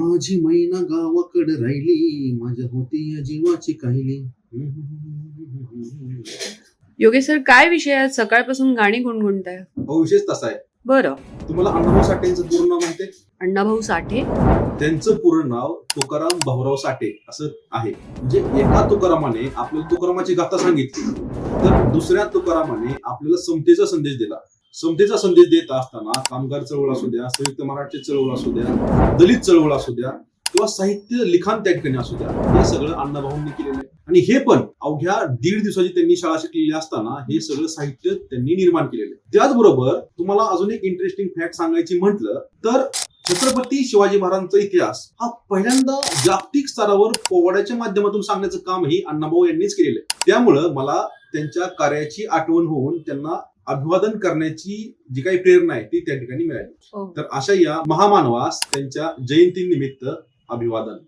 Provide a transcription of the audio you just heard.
माझी मैना गावाकडे राहिली माझ्या होती या जीवाची काहिली. योगेश सर काय विषय आहे? सकाळपासून गाणी गुणगुणताय. विशेष तसा आहे. बरं. तुम्हाला अण्णाभाऊ साठेंचं पूर्ण नाव माहिती आहे? अण्णाभाऊ साठे? त्यांचं पूर्ण नाव तुकाराम भाऊराव साठे असं आहे. म्हणजे एका तुकारामाने आपल्याला तुकारामाची गाथा सांगितली. तर दुसऱ्या तुकारामाने आपल्याला समतेचा संदेश दिला. समतेचा संदेश देत असताना कामगार चळवळ असू द्या संयुक्त मराठी चळवळ असू द्या दलित चळवळ असू द्या किंवा साहित्य लिखाण त्या ठिकाणी असू द्या हे सगळं अण्णाभाऊंनी केलेलं आहे. आणि हे पण अवघ्या दीड दिवसाची त्यांनी शाळा शिकलेली असताना हे सगळं साहित्य त्यांनी निर्माण केलेलं आहे. त्याचबरोबर तुम्हाला अजून एक इंटरेस्टिंग फॅक्ट सांगायची म्हटलं तर छत्रपती शिवाजी महाराजांचा इतिहास हा पहिल्यांदा जागतिक स्तरावर पोवाड्याच्या माध्यमातून सांगण्याचं कामही अण्णाभाऊ यांनीच केलेलं आहे. त्यामुळं मला त्यांच्या कार्याची आठवण होऊन त्यांना अभिवादन करण्याची जी काही प्रेरणा आहे ती त्या ठिकाणी मिळाली हो. तर अशा या महामानवास त्यांच्या जयंतीनिमित्त अभिवादन